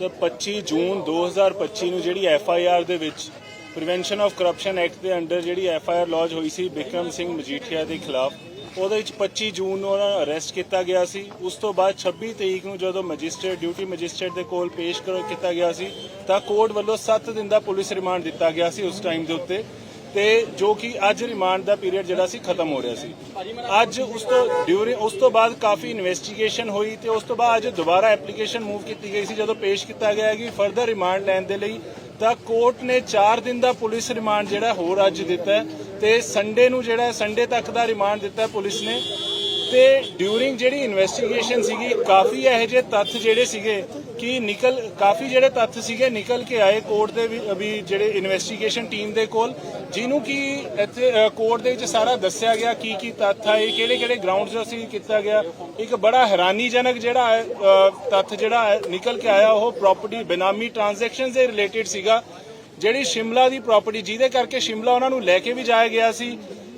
Sir 25 ਜੂਨ 2025 ਨੂੰ ਜਿਹੜੀ F I R ਦੇ ਵਿੱਚ ਪ੍ਰੀਵੈਂਸ਼ਨ ਆਫ ਕਰਪਸ਼ਨ ਐਕਟ ਦੇ ਅੰਡਰ ਜਿਹੜੀ ਐਫ ਆਈ ਆਰ ਲੌਜ ਹੋਈ ਸੀ ਬਿਕਰਮ ਸਿੰਘ ਮਜੀਠੀਆ ਦੇ ਖਿਲਾਫ, ਉਹਦੇ ਵਿੱਚ 25 ਜੂਨ ਨੂੰ ਉਹਨਾਂ ਨੂੰ ਅਰੈਸਟ ਕੀਤਾ ਗਿਆ ਸੀ। ਉਸ ਤੋਂ ਬਾਅਦ 26 ਤਰੀਕ ਨੂੰ ਜਦੋਂ ਮੈਜਿਸਟ੍ਰੇਟ ਡਿਊਟੀ ਮੈਜਿਸਟ੍ਰੇਟ ਦੇ ਕੋਲ ਪੇਸ਼ ਕਰੋ ਕੀਤਾ ਗਿਆ ਸੀ, ਤਾਂ ਕੋਰਟ ਵੱਲੋਂ 7 ਦਿਨ ਦਾ ਪੁਲਿਸ ਰਿਮਾਂਡ ਦਿੱਤਾ ਗਿਆ ਸੀ ਉਸ ਟਾਈਮ ਦੇ ਉੱਤੇ। ਤੇ ਜੋ ਕਿ ਅੱਜ ਰਿਮਾਂਡ ਦਾ ਪੀਰੀਅਡ ਜਿਹੜਾ ਸੀ, ਖਤਮ ਹੋ ਰਿਹਾ ਸੀ। ਅੱਜ ਉਸ ਤੋਂ ਡਿਊਰਿੰਗ ਉਸ ਤੋਂ ਬਾਅਦ ਕਾਫੀ ਇਨਵੈਸਟੀਗੇਸ਼ਨ ਹੋਈ ਤੇ ਉਸ ਤੋਂ ਬਾਅਦ ਅੱਜ ਦੁਬਾਰਾ ਐਪਲੀਕੇਸ਼ਨ ਮੂਵ ਕੀਤੀ ਗਈ ਸੀ, ਜਦੋਂ ਪੇਸ਼ ਕੀਤਾ ਗਿਆ ਕਿ ਫਰਦਰ ਰਿਮਾਂਡ ਲੈਣ ਦੇ ਲਈ ਤਾਂ ਕੋਰਟ ਨੇ 4 ਦਿਨ ਦਾ ਪੁਲਿਸ ਰਿਮਾਂਡ ਜਿਹੜਾ ਹੋਰ ਅੱਜ ਦਿੱਤਾ ਹੈ ਤੇ ਸੰਡੇ ਨੂੰ ਜਿਹੜਾ ਸੰਡੇ ਤੱਕ ਦਾ ਰਿਮਾਂਡ ਦਿੱਤਾ ਪੁਲਿਸ ਨੇ। ਤੇ ਡਿਊਰਿੰਗ ਜਿਹੜੀ ਇਨਵੈਸਟੀਗੇਸ਼ਨ ਸੀਗੀ, ਕਾਫੀ ਇਹੋ ਜਿਹੇ ਤੱਥ ਜਿਹੜੇ ਸੀਗੇ ਕਿ ਨਿਕਲ, ਕਾਫੀ ਜਿਹੜੇ ਤੱਥ ਸੀਗੇ ਨਿਕਲ ਕੇ ਆਏ ਕੋਰਟ ਦੇ ਵੀ ਵੀ ਜਿਹੜੇ ਇਨਵੈਸਟੀਗੇਸ਼ਨ ਟੀਮ ਦੇ ਕੋਲ, ਜਿਹਨੂੰ ਕਿ ਇੱਥੇ ਕੋਰਟ ਦੇ ਵਿੱਚ ਸਾਰਾ ਦੱਸਿਆ ਗਿਆ ਕੀ ਕੀ ਤੱਥ ਆਏ ਕਿਹੜੇ ਕਿਹੜੇ ਗਰਾਊਂਡਸ ਤੋਂ ਸੀ ਕੀਤਾ ਗਿਆ। ਇੱਕ ਬੜਾ ਹੈਰਾਨੀਜਨਕ ਜਿਹੜਾ ਤੱਥ ਜਿਹੜਾ ਨਿਕਲ ਕੇ ਆਇਆ, ਉਹ ਪ੍ਰਾਪਰਟੀ ਬੇਨਾਮੀ ਟ੍ਰਾਂਜੈਕਸ਼ਨਸ ਦੇ ਰਿਲੇਟਡ ਸੀਗਾ, ਜਿਹੜੀ ਸ਼ਿਮਲਾ ਦੀ ਪ੍ਰਾਪਰਟੀ ਜਿਹਦੇ ਕਰਕੇ ਸ਼ਿਮਲਾ ਉਹਨਾਂ ਨੂੰ ਲੈ ਕੇ ਵੀ ਜਾਇਆ ਗਿਆ ਸੀ।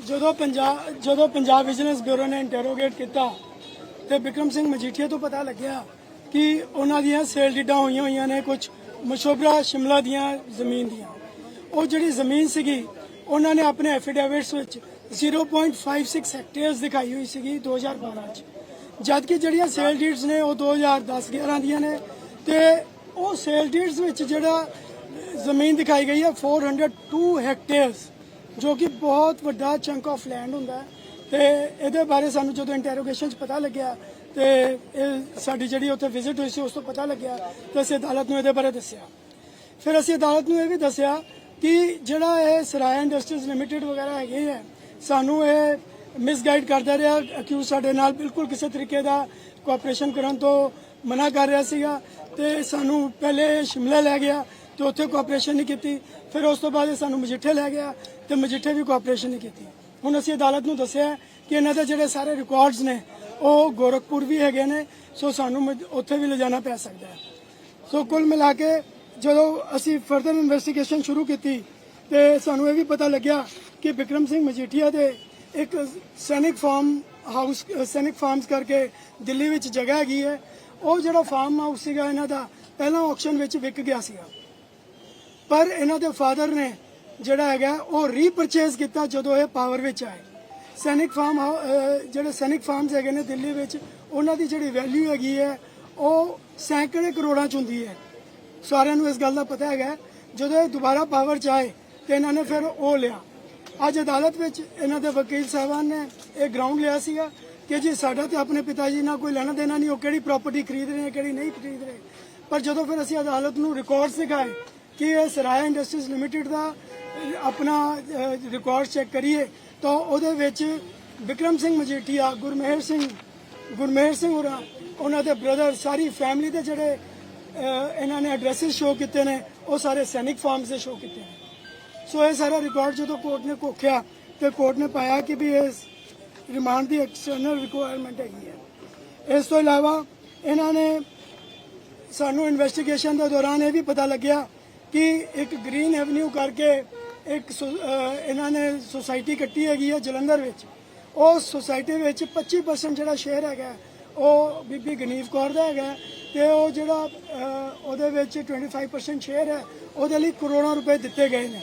ਜਦੋਂ ਪੰਜਾਬ ਜਦੋਂ ਪੰਜਾਬ ਵਿਜੀਲੈਂਸ ਬਿਊਰੋ ਨੇ ਇੰਟਰੋਗੇਟ ਕੀਤਾ ਤੇ ਵਿਕਰਮ ਸਿੰਘ ਮਜੀਠੀਆ ਤੋਂ ਪਤਾ ਲੱਗਿਆ ਕਿ ਉਹਨਾਂ ਦੀਆਂ ਸੇਲ ਡੀਡਾਂ ਹੋਈਆਂ ਹੋਈਆਂ ਨੇ ਕੁਝ ਮਸ਼ੋਬਰਾ ਸ਼ਿਮਲਾ ਦੀਆਂ ਜ਼ਮੀਨ ਦੀਆਂ। ਉਹ ਜਿਹੜੀ ਜ਼ਮੀਨ ਸੀਗੀ, ਉਹਨਾਂ ਨੇ ਆਪਣੇ ਐਫੀਡੇਵਿਟਸ ਵਿੱਚ 0.56 ਹੈਕਟੇਅਰਸ ਦਿਖਾਈ ਹੋਈ ਸੀਗੀ 2012 ਚ। ਜਦਕਿ ਜਿਹੜੀਆਂ ਸੇਲ ਡੀਡਸ ਨੇ ਉਹ 2010-11 ਦੀਆਂ ਨੇ ਤੇ ਉਹ ਸੇਲ ਡੀਡਸ ਵਿੱਚ ਜਿਹੜਾ ਜ਼ਮੀਨ ਦਿਖਾਈ ਗਈ ਹੈ 402 ਹੈਕਟੇਅਰਸ ਜੋ ਕਿ ਬਹੁਤ ਵੱਡਾ ਚੰਕ ਆਫ ਲੈਂਡ ਹੁੰਦਾ ਹੈ। ਤੇ ਇਹਦੇ ਬਾਰੇ ਸਾਨੂੰ ਜਦੋਂ ਇੰਟਰੋਗੇਸ਼ਨ ਚ ਪਤਾ ਲੱਗਿਆ, ਤੇ ਇਹ ਸਾਡੀ ਜਿਹੜੀ ਉੱਥੇ ਵਿਜ਼ਿਟ ਹੋਈ ਸੀ, ਉਸ ਤੋਂ ਪਤਾ ਲੱਗਿਆ ਤੇ ਅਸੀਂ ਅਦਾਲਤ ਨੂੰ ਇਹਦੇ ਬਾਰੇ ਦੱਸਿਆ। ਫਿਰ ਅਸੀਂ ਅਦਾਲਤ ਨੂੰ ਇਹ ਵੀ ਦੱਸਿਆ ਕਿ ਜਿਹੜਾ ਇਹ ਸਰਾਇਆ ਇੰਡਸਟਰੀਜ਼ ਲਿਮਿਟਿਡ ਵਗੈਰਾ ਹੈਗੇ ਹੈ ਸਾਨੂੰ ਇਹ ਮਿਸਗਾਈਡ ਕਰਦਾ ਰਿਹਾ ਅਕਿਊਜ਼ ਸਾਡੇ ਨਾਲ ਬਿਲਕੁਲ ਕਿਸੇ ਤਰੀਕੇ ਦਾ ਕੋਆਪਰੇਸ਼ਨ ਕਰਨ ਤੋਂ ਮਨਾ ਕਰ ਰਿਹਾ ਸੀਗਾ ਤੇ ਸਾਨੂੰ ਪਹਿਲੇ ਸ਼ਿਮਲਾ ਲੈ ਗਿਆ ਤੇ ਉੱਥੇ ਕੋਆਪਰੇਸ਼ਨ ਨਹੀਂ ਕੀਤੀ। ਫਿਰ ਉਸ ਤੋਂ ਬਾਅਦ ਇਹ ਸਾਨੂੰ ਮਜੀਠੇ ਲੈ ਗਿਆ ਤੇ ਮਜੀਠੇ ਵੀ ਕੋਆਪਰੇਸ਼ਨ ਨਹੀਂ ਕੀਤੀ। ਹੁਣ ਅਸੀਂ ਅਦਾਲਤ ਨੂੰ ਦੱਸਿਆ ਕਿ ਇਹਨਾਂ ਦੇ ਜਿਹੜੇ ਸਾਰੇ ਰਿਕਾਰਡਸ ਨੇ, ਉਹ ਗੋਰਖਪੁਰ ਵੀ ਹੈਗੇ ਨੇ, ਸੋ ਸਾਨੂੰ ਮਜ- ਉੱਥੇ ਵੀ ਲਿਜਾਣਾ ਪੈ ਸਕਦਾ ਹੈ। ਸੋ ਕੁੱਲ ਮਿਲਾ ਕੇ ਜਦੋਂ ਅਸੀਂ ਫਰਦਰ ਇਨਵੈਸਟੀਗੇਸ਼ਨ ਸ਼ੁਰੂ ਕੀਤੀ ਤੇ ਸਾਨੂੰ ਇਹ ਵੀ ਪਤਾ ਲੱਗਿਆ ਕਿ ਵਿਕਰਮ ਸਿੰਘ ਮਜੀਠੀਆ ਦੇ ਇੱਕ ਸੈਨਿਕ ਫਾਰਮ ਹਾਊਸ, ਸੈਨਿਕ ਫਾਰਮਸ ਕਰਕੇ ਦਿੱਲੀ ਵਿੱਚ ਜਗ੍ਹਾ ਹੈਗੀ ਹੈ। ਉਹ ਜਿਹੜਾ ਫਾਰਮ ਹਾਊਸ ਸੀਗਾ ਇਹਨਾਂ ਦਾ, ਪਹਿਲਾਂ ਆਕਸ਼ਨ ਵਿੱਚ ਵਿਕ ਗਿਆ ਸੀਗਾ। ਪਰ ਇਹਨਾਂ ਦੇ ਫਾਦਰ ਨੇ ਜਿਹੜਾ ਹੈਗਾ, ਉਹ ਰੀਪਰਚੇਜ਼ ਕੀਤਾ ਜਦੋਂ ਇਹ ਪਾਵਰ ਵਿੱਚ ਆਏ। ਸੈਨਿਕ ਫਾਰਮ ਜਿਹੜੇ ਸੈਨਿਕ ਫਾਰਮਸ ਹੈਗੇ ਨੇ ਦਿੱਲੀ ਵਿੱਚ, ਉਹਨਾਂ ਦੀ ਜਿਹੜੀ ਵੈਲਿਊ ਹੈਗੀ ਹੈ, ਉਹ ਸੈਂਕੜੇ ਕਰੋੜਾਂ ਚ ਹੁੰਦੀ ਹੈ। ਸਾਰਿਆਂ ਨੂੰ ਇਸ ਗੱਲ ਦਾ ਪਤਾ ਹੈਗਾ, ਜਦੋਂ ਇਹ ਦੁਬਾਰਾ ਪਾਵਰ ਚ ਆਏ, ਤੇ ਇਹਨਾਂ ਨੇ ਫਿਰ ਉਹ ਲਿਆ। ਅੱਜ ਅਦਾਲਤ ਵਿੱਚ ਇਹਨਾਂ ਦੇ ਵਕੀਲ ਸਾਹਿਬਾਨ ਨੇ ਇਹ ਗਰਾਊਂਡ ਲਿਆ ਸੀਗਾ ਕਿ ਜੀ ਸਾਡਾ ਤੇ ਆਪਣੇ ਪਿਤਾ ਜੀ ਨਾਲ ਕੋਈ ਲੈਣਾ ਦੇਣਾ ਨਹੀਂ, ਉਹ ਕਿਹੜੀ ਪ੍ਰਾਪਰਟੀ ਖਰੀਦ ਰਹੇ ਕਿਹੜੀ ਨਹੀਂ ਖਰੀਦ ਰਹੇ। ਪਰ ਜਦੋਂ ਫਿਰ ਅਸੀਂ ਅਦਾਲਤ ਨੂੰ ਰਿਕਾਰਡ ਸਿਖਾਏ ਕਿ ਇਹ ਸਰਾਇਆ ਇੰਡਸਟਰੀਜ਼ ਲਿਮਟਿਡ ਦਾ ਆਪਣਾ ਰਿਕਾਰਡ ਚੈੱਕ ਕਰੀਏ, ਤਾਂ ਉਹਦੇ ਵਿੱਚ ਵਿਕਰਮ ਸਿੰਘ ਮਜੀਠੀਆ, ਗੁਰਮੇਹਰ ਸਿੰਘ ਗੁਰਮੇਹਰ ਸਿੰਘ ਹੋਰਾਂ, ਉਹਨਾਂ ਦੇ ਬ੍ਰਦਰ ਸਾਰੀ ਫੈਮਿਲੀ ਦੇ ਜਿਹੜੇ ਇਹਨਾਂ ਨੇ ਐਡਰੈਸਸ ਸ਼ੋ ਕੀਤੇ ਨੇ, ਉਹ ਸਾਰੇ ਸੈਨਿਕ ਫਾਰਮਸ ਦੇ ਸ਼ੋ ਕੀਤੇ ਨੇ। ਸੋ ਇਹ ਸਾਰਾ ਰਿਕਾਰਡ ਜਦੋਂ ਕੋਰਟ ਨੇ ਕੋਖਿਆ ਤੇ ਕੋਰਟ ਨੇ ਪਾਇਆ ਕਿ ਵੀ ਇਹ ਰਿਮਾਂਡ ਦੀ ਐਕਸਟਰਨਲ ਰਿਕੁਆਇਰਮੈਂਟ ਹੈਗੀ ਹੈ। ਇਸ ਤੋਂ ਇਲਾਵਾ ਇਹਨਾਂ ਨੇ ਸਾਨੂੰ ਇਨਵੈਸਟੀਗੇਸ਼ਨ ਦੇ ਦੌਰਾਨ ਇਹ ਵੀ ਪਤਾ ਲੱਗਿਆ ਕਿ ਇੱਕ ਗ੍ਰੀਨ ਐਵਨਿਊ ਕਰਕੇ ਇੱਕ ਸੁ- ਇਹਨਾਂ ਨੇ ਸੋਸਾਇਟੀ ਕੱਟੀ ਹੈਗੀ ਹੈ ਜਲੰਧਰ ਵਿੱਚ। ਉਹ ਸੁਸਾਇਟੀ ਵਿੱਚ 25% ਜਿਹੜਾ ਸ਼ੇਅਰ ਹੈਗਾ, ਉਹ ਬੀਬੀ ਗਨੀਵ ਕੌਰ ਦਾ ਹੈਗਾ ਤੇ ਉਹ ਜਿਹੜਾ ਉਹਦੇ ਵਿੱਚ 25% ਸ਼ੇਅਰ ਹੈ, ਉਹਦੇ ਲਈ ਕਰੋੜਾਂ ਰੁਪਏ ਦਿੱਤੇ ਗਏ ਨੇ।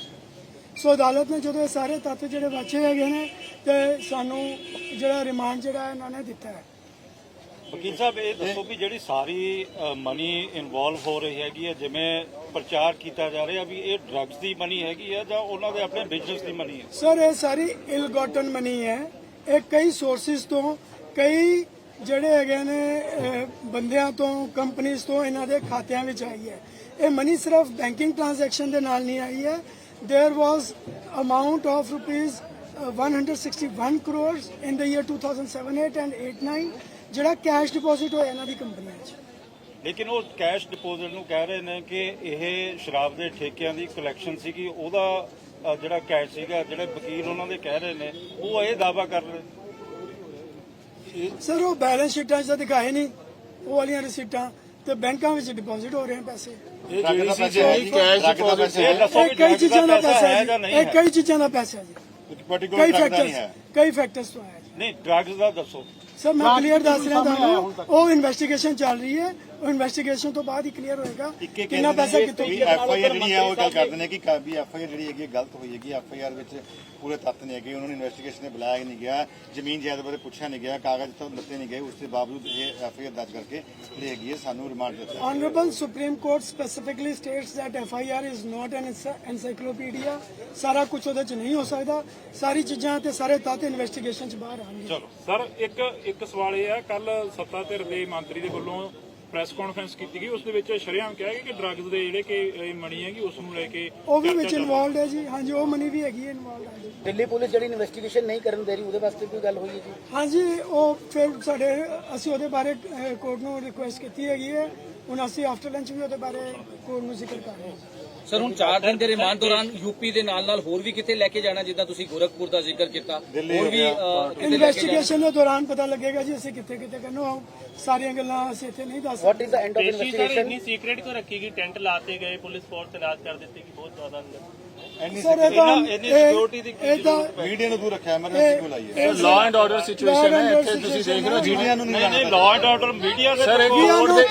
ਸੋ ਅਦਾਲਤ ਨੇ ਜਦੋਂ ਇਹ ਸਾਰੇ ਤੱਥ ਜਿਹੜੇ ਬਚੇ ਹੈਗੇ ਨੇ, ਤੇ ਸਾਨੂੰ ਜਿਹੜਾ ਰਿਮਾਂਡ ਜਿਹੜਾ ਇਹਨਾਂ ਨੇ ਦਿੱਤਾ ਹੈ। ਵਕੀਲ ਸਾਹਿਬ, ਇਹ ਦੱਸੋ ਵੀ ਜਿਹੜੀ ਸਾਰੀ ਮਨੀ ਇਨਵੋਲਵ ਹੋ ਰਹੀ ਹੈਗੀ ਹੈ, ਜਿਵੇਂ ਪ੍ਰਚਾਰ ਕੀਤਾ ਜਾ ਰਿਹਾ ਵੀ ਇਹ ਡਰੱਗਸ ਦੀ ਮਨੀ ਹੈਗੀ ਹੈ ਜਾਂ ਉਹਨਾਂ ਦੇ ਆਪਣੇ ਬਿਜ਼ਨਸ ਦੀ ਮਨੀ ਹੈ? ਸਰ ਇਹ ਸਾਰੀ ਇਲ ਗਾਟਨ ਮਨੀ ਹੈ। ਇਹ ਕਈ ਸੋਰਸਿਸ ਤੋਂ, ਕਈ ਜਿਹੜੇ ਹੈਗੇ ਨੇ ਬੰਦਿਆਂ ਤੋਂ ਕੰਪਨੀਆਂ ਤੋਂ ਇਹਨਾਂ ਦੇ ਖਾਤਿਆਂ ਵਿੱਚ ਆਈ ਹੈ। ਇਹ ਮਨੀ ਸਿਰਫ ਬੈਂਕਿੰਗ ਟ੍ਰਾਂਜੈਕਸ਼ਨ ਦੇ ਨਾਲ ਨਹੀਂ ਆਈ ਹੈ। There was amount of rupees 161 crores in the year 2007 8 and ਜਿਹੜਾ ਕੈਸ਼ ਡਿਪੋਜ਼ਿਟ ਹੋਇਆ ਇਹਨਾਂ ਦੀ ਕੰਪਨੀਆਂ 'ਚ। ਲੇਕਿਨ ਉਹ ਕੈਸ਼ ਡਿਪੋਜ਼ਿਟ ਨੂੰ ਕਹਿ ਰਹੇ ਨੇ ਕਿ ਇਹ ਸ਼ਰਾਬ ਦੇ ਠੇਕਿਆਂ ਦੀ ਕਲੈਕਸ਼ਨ ਸੀਗੀ ਉਹਦਾ ਅ, ਜਿਹੜਾ ਕੈਸ਼ ਸੀਗਾ ਜਿਹੜੇ ਵਕੀਲ ਉਹਨਾਂ ਦੇ ਕਹਿ ਰਹੇ ਨੇ ਉਹ ਇਹ ਦਾਵਾ ਕਰ ਰਹੇ ਸਰ ਉਹ ਬੈਲੈਂਸ ਸ਼ੀਟਾਂ 'ਚ ਤਾਂ ਦਿਖਾਏ ਨਹੀਂ ਉਹ ਵਾਲੀਆਂ ਰਸੀਟਾਂ ਤੇ ਬੈਂਕਾਂ ਵਿੱਚ ਡਿਪੋਜ਼ਿਟ ਹੋ ਰਹੇ ਪੈਸੇ। ਇਹ ਜਿਹੜੀ ਸੀ ਜਿਹੜੀ ਕੈਸ਼ ਡਿਪੋਜ਼ਿਟ ਇਹ ਦੱਸੋ ਇਹ ਵੀ ਕਈ ਚੀਜ਼ਾਂ ਦਾ ਪੈਸਾ ਹੈ ਹੈ ਜਾਂ ਨਹੀਂ ਇਹ ਹੈ। ਕਈ ਚੀਜ਼ਾਂ ਦਾ ਪੈਸਾ ਹੈ ਜੀ। ਕਈ ਫੈਕਟਰਸ ਕਈ ਫੈਕਟਰਸ ਤੋਂ ਆਇਆ ਜੀ। ਨਹੀਂ ਡਰੱਗਸ ਦਾ ਦੱਸੋ। ਸਰ ਮੈਂ ਕਲੀਅਰ ਦੱਸ ਰਿਹਾ ਤੁਹਾਨੂੰ। ਉਹ ਇਨਵੈਸਟੀਗੇਸ਼ਨ ਚੱਲ ਰਹੀ ਹੈ। ਉਹ ਇਨਵੈਸਟੀਗੇਸ਼ਨ ਤੋਂ ਬਾਅਦ ਹੀ ਕਲੀਅਰ ਹੋਏਗਾ ਕਿੰਨਾ ਪੈਸਾ ਕਿੱਥੋਂ ਵੀ ਐਫ ਆਈ ਆਰ ਜਿਹੜੀ ਹੈ ਉਹ ਗੱਲ ਕਰਦੇ ਨੇ ਕਿ ਕ- ਵੀ ਐਫ ਆਈ ਆਰ ਜਿਹੜੀ ਹੈਗੀ ਗਲਤ ਹੋਈ ਹੈਗੀ ਐਫ ਆਈ ਆਰ ਵਿੱਚ ਪੂਰੇ ਤੱਤ ਨਹੀਂ ਹੈਗੇ। ਉਹਨਾਂ ਨੂੰ ਇਨਵੈਸਟੀਗੇਸ਼ਨ ਦੇ ਬੁਲਾਇਆ ਹੀ ਨਹੀਂ ਗਿਆ। ਜ਼ਮੀਨ ਜਾਇਦਾਦ ਬਾਰੇ ਪੁੱਛਿਆ ਨਹੀਂ ਗਿਆ। ਕਾਗਜ਼ ਤੋਂ ਲੱਤੇ ਨਹੀਂ ਗਏ। ਉਸ ਦੇ ਬਾਵਜੂਦ ਇਹ ਐਫ ਆਈ ਆਰ ਦਰਜ ਕਰਕੇ ਜਿਹੜੀ ਹੈਗੀ ਹੈ ਸਾਨੂੰ ਰਿਮਾਂਡ ਦਿੱਤਾ Honorable Supreme Court specifically states that FIR is not an ency- encyclopedia. ਸਾਰਾ ਕੁਝ ਉਹਦੇ ਚ ਨਹੀਂ ਹੋ ਸਕਦਾ। ਸਾਰੀ ਚੀਜ਼ਾਂ ਤੇ ਸਾਰੇ ਤੱਤ ਇਨਵੈਸਟੀਗੇਸ਼ਨ ਚ ਬਾਹਰ ਆਉਣਗੇ। ਸਰ ਇੱਕ ਇੱਕ ਸਵਾਲ ਇਹ ਹੈ ਕੱਲ ਸੱਤਾ ਧਿਰ ਦੇ ਮੰਤਰੀ ਦੇ ਵੱਲੋਂ ਪ੍ਰੈਸ ਕਾਨਫਰੰਸ ਕੀਤੀ ਗਈ ਉਸ ਦੇ ਵਿੱਚ ਸ਼ਰੇਆਮ ਕਿਹਾ ਗਿਆ ਕਿ ਡਰੱਗਸ ਦੇ ਜਿਹੜੇ ਕਿ ਮਣੀ ਹੈਗੀ ਉਸ ਨੂੰ ਲੈ ਕੇ ਉਹ ਵੀ ਵਿੱਚ। ਇਨਵੋਲਡ ਹੈ ਜੀ। ਹਾਂਜੀ ਉਹ ਮਨੀ ਵੀ ਹੈਗੀ ਹੈ ਇਨਵੋਲਡ ਹਾਂਜੀ। ਦਿੱਲੀ ਪੁਲਿਸ ਜਿਹੜੀ ਇਨਵੈਸਟੀਗੇਸ਼ਨ ਨਹੀਂ ਕਰਨ ਦੇ ਰਹੀ ਉਹਦੇ ਵਾਸਤੇ ਕੋਈ ਗੱਲ ਹੋਈ ਹੈ ਜੀ? ਹਾਂਜੀ ਉਹ ਫਿਰ ਸਾਡੇ ਅਸੀਂ ਉਹਦੇ ਬਾਰੇ ਕੋਰਟ ਨੂੰ ਰਿਕੁਐਸਟ ਕੀਤੀ ਹੈਗੀ ਹੈ। ਹੁਣ ਅਸੀਂ ਆਫਟਰ ਲੰਚ ਵੀ ਉਹਦੇ ਬਾਰੇ ਕੋਰਟ ਨੂੰ ਜ਼ਿਕਰ ਕਰ ਰਹੇ ਹਾਂ। ਸਰ ਹੁਣ 4 ਦਿਨ ਦੇ ਰਿਮਾਂਡ ਦੌਰਾਨ ਯੂਪੀ ਦੇ ਨਾਲ ਨਾਲ ਹੋਰ ਵੀ ਕਿਤੇ ਲੈ ਕੇ ਜਾਣਾ ਜਿੱਦਾਂ ਤੁਸੀਂ ਗੋਰਖਪੁਰ ਦਾ ਜ਼ਿਕਰ ਕੀਤਾ ਹੋਰ ਵੀ ਇਨਵੈਸਟੀਗੇਸ਼ਨ ਦੇ ਦੌਰਾਨ ਪਤਾ ਲੱਗੇਗਾ ਜੀ ਅਸੀਂ ਕਿੱਥੇ ਕਿੱਥੇ ਕਰਨੋ ਸਾਰੀਆਂ ਗੱਲਾਂ ਅਸੀਂ ਇੱਥੇ ਨਹੀਂ ਦੱਸ ਵਾਟ ਸਕਦੇ is the end of investigation ਇੰਨੀ ਸੀਕ੍ਰੀਟ ਕਿਉਂ ਰੱਖੀ ਗਈ? ਟੈਂਟ ਲਾਤੇ ਗਏ ਪੁਲਿਸ ਫੋਰਸ ਤੈਨਾਤ ਕਰ ਦਿੱਤੀ ਕਿ ਬਹੁਤ ਜ਼ਿਆਦਾ ਅੰਦਰ। ਸਰ ਇਹ ਤਾਂ ਇਹ ਤਾਂ ਮੀਡੀਆ ਨੂੰ ਦੂਰ ਰੱਖਿਆ ਐਮਰਜੈਂਸੀ ਕੋਲ ਆਈ ਹੈ ਲਾਅ ਐਂਡ ਆਰਡਰ ਸਿਚੁਏਸ਼ਨ ਹੈ ਇੱਥੇ ਤੁਸੀਂ ਦੇਖ ਰਹੇ ਹੋ ਮੀਡੀਆ ਨੂੰ ਨਹੀਂ ਲਾਅ ਐਂਡ ਆਰਡਰ ਮੀਡੀਆ ਦੇ ਸਰ ਇਹ ਕੋਰਟ ਦੇ.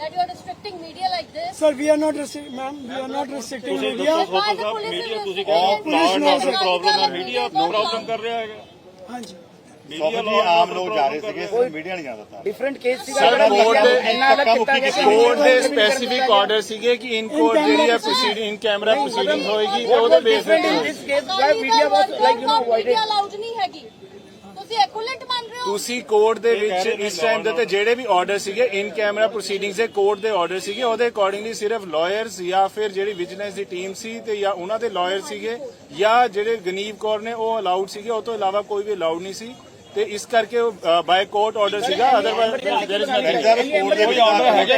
That you are restricting media like this? Are not restricting ma'am we are not restricting ਤੁਸੀਂ ਮੀਡੀਆ ਦੱਸੋ Why the police media is ਤੁਸੀਂ restricting ਕਹਿੰਦੇ ਲਾਅ ਐਂਡ police ਆਰਡਰ knows problem ਹੈ. Media Media problem ਕਰ ਰਿਹਾ ਹੈਗਾ? ਹਾਂਜੀ। ਸਭ ਜੀ ਆਮ ਲੋਕ ਜਾ ਰਹੇ ਸੀਗੇ ਸਿਰਫ ਮੀਡੀਆ ਨਹੀਂ ਜਾਣਾ ਦਿੱਤਾ। ਡਿਫਰੈਂਟ ਕੇਸ ਸੀਗਾ ਸਰ ਜਿਹੜਾ ਕੋਰਟ ਦੇ ਇੰਨਾ ਅਲੱਗ ਕੀਤਾ ਗਿਆ ਕਿ ਕੋਰਟ ਦੇ ਸਪੈਸੀਫਿਕ ਆਰਡਰ ਸੀਗੇ ਕਿ ਇਨ ਕੋਰਟ ਜਿਹੜੀ ਹੈ ਪ੍ਰੋਸੀਡਿੰਗ ਇਨ ਕੈਮਰਾ ਪ੍ਰੋਸੀਡਿੰਗ ਹੋਏਗੀ ਤੇ ਉਹਦੇ ਬੇਸ ਤੇ in this case why media was like you know avoided media allowed ਨਹੀਂ ਹੈਗੀ? ਤੁਸੀਂ ਐਕੂਲੇਟ ਤੁਸੀਂ ਕੋਰਟ ਦੇ ਵਿੱਚ ਇਸ ਟਾਈਮ ਦੇ ਤੇ ਜਿਹੜੇ ਵੀ ਆਰਡਰ ਸੀਗੇ ਇਨ ਕੈਮਰਾ ਪ੍ਰੋਸੀਡਿੰਗਸ ਦੇ ਕੋਰਟ ਦੇ ਆਰਡਰ ਸੀਗੇ ਉਹਦੇ ਅਕੋਰਡਿੰਗਲੀ ਸਿਰਫ ਲਾਇਰਸ ਜਾਂ ਫਿਰ ਜਿਹੜੀ ਵਿਜੀਲੈਂਸ ਦੀ ਟੀਮ ਸੀ ਤੇ ਜਾਂ ਉਹਨਾਂ ਦੇ ਲਾਇਰ ਸੀਗੇ ਜਾਂ ਜਿਹੜੇ ਗਨੀਵ ਕੌਰ ਨੇ ਉਹ ਅਲਾਉਡ ਸੀਗੇ ਉਹ ਤੋਂ ਇਲਾਵਾ ਕੋਈ ਵੀ ਅਲਾਉਡ ਨਹੀਂ ਸੀ। ਤੇ ਇਸ ਕਰਕੇ ਬਾਈ ਕੋਰਟ ਆਰਡਰ ਸੀਗਾ otherwise there is nothing sir court ਦੇ ਵਿੱਚ ਆਰਡਰ ਹੈਗਾ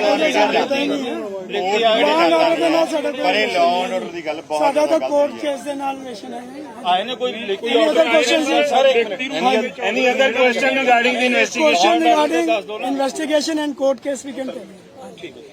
ਮੀਡੀਆ ਲਾਅ ਐਂਡ ਆਰਡਰ ਦੇ ਨਾਲ ਸਾਡਾ ਪਰ ਇਹ ਕੋਈ ਲਾਅ ਐਂਡ ਆਰਡਰ ਦੀ ਗੱਲ ਬਹੁਤ ਸਾਡਾ ਤਾਂ ਜ਼ਿਆਦਾ ਕੋਰਟ ਗਲਤ ਹੈ ਕੇਸ ਦੇ ਨਾਲ ਰਿਲੇਸ਼ਨ ਹੈ ਆਏ ਨੇ ਕੋਈ ਲਿਖਤੀ Any other questions, sir? Sir ਇੱਕ minute any other question regarding the investigation question regarding investigation and court case we can tell you